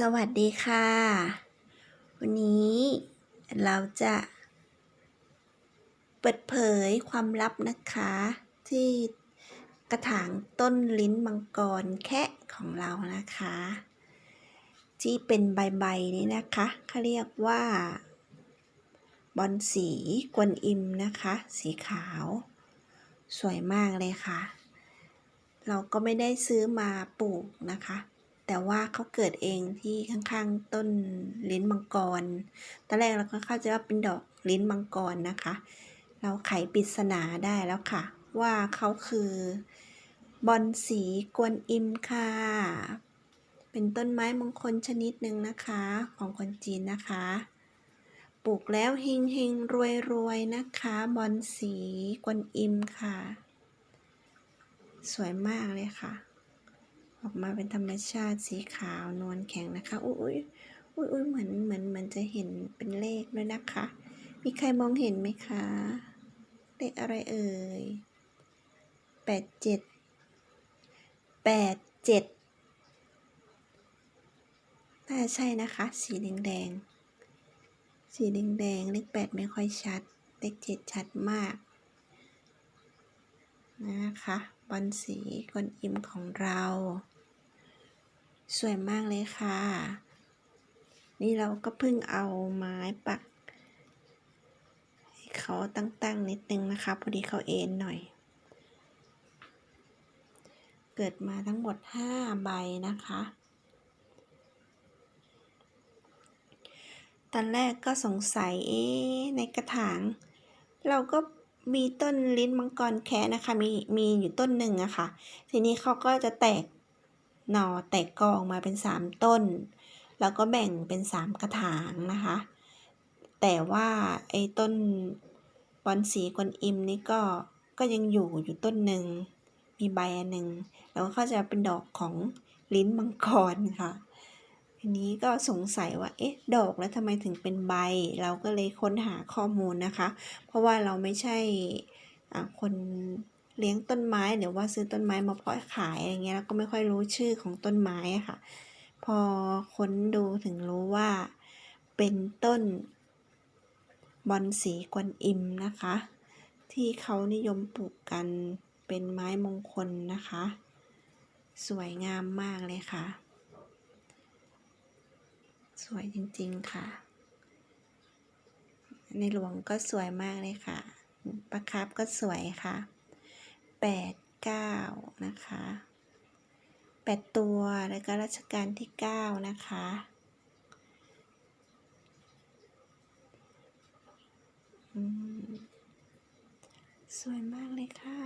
สวัสดีค่ะ วันนี้เราจะ เปิดเผยความลับนะคะ ที่กระถางต้นลิ้นมังกรแคะของเรานะคะ ที่เป็นใบๆนี้นะคะเขาเรียกว่า บอลสีกวนอิมนะคะ สีขาว สวยมากเลยค่ะ เราก็ไม่ได้ซื้อมาปลูกนะคะ แต่ว่าเขาเกิดเองที่ข้างๆต้นลิ้นมังกร ตอนแรกเราก็เข้าใจว่าเป็นดอกลิ้นมังกรนะคะ เราไขปริศนาได้แล้วค่ะ ว่าเขาคือบอนสีกวนอิมค่ะ เป็นต้นไม้มงคลชนิดหนึ่งนะคะ ของคนจีนนะคะ ปลูกแล้วเฮงเฮงรวยรวยนะคะ บอนสีกวนอิมค่ะ สวยมากเลยค่ะ ออกมาเป็นธรรมชาติสีขาวนวลแข็งนะคะอุ้ยอุ้ยอุ้ยเหมือนเหมือนเหมือนจะเห็นเป็นเลขด้วยนะคะ มีใครมองเห็นไหมคะ เลขอะไรเอ่ยแปดเจ็ดแปดเจ็ดน่าใช่นะคะ สีแดงแดงสีแดงแดงเลขแปดไม่ค่อยชัด เลขเจ็ดชัดมากนะคะบอลสีกวนอิมของเรา สวยมากเลยค่ะ นี่เราก็เพิ่งเอาไม้ปัก ให้เขาตั้งๆนิดนึงนะคะ พอดีเขาเอ็นหน่อย เกิดมาทั้งหมด 5 ใบนะคะตอนแรกก็สงสัยเอ๊ในกระถาง เราก็มีต้นลิ้นมังกรแคะนะคะ มีมีอยู่ต้นหนึ่งอะค่ะ ทีนี้เขาก็จะแตก หน่อแตกกอออกมาเป็นสามต้น แล้วก็แบ่งเป็นสามกระถางนะคะ แต่ว่าไอ้ต้นบอนสีกวนอิมนี่ก็ก็ยังอยู่อยู่ต้นหนึ่งมีใบอันหนึ่งแล้วก็จะเป็นดอกของลิ้นมังกรค่ะทีนี้ก็สงสัยว่าเอ๊ะดอกแล้วทำไมถึงเป็นใบ เราก็เลยค้นหาข้อมูลนะคะ เพราะว่าเราไม่ใช่คน เลี้ยงต้นไม้หรือว่าซื้อต้นไม้มาเพาะขายอะไรเงี้ยแล้วก็ไม่ค่อยรู้ชื่อของต้นไม้ค่ะ พอค้นดูถึงรู้ว่าเป็นต้นบอนสีกวนอิมนะคะ ที่เขานิยมปลูกกันเป็นไม้มงคลนะคะ สวยงามมากเลยค่ะ สวยจริงๆค่ะ ในหลวงก็สวยมากเลยค่ะประคับก็สวยค่ะ แปดเก้านะคะแปดตัวแล้วก็รัชกาลที่เก้านะคะอืมสวยมากเลยค่ะ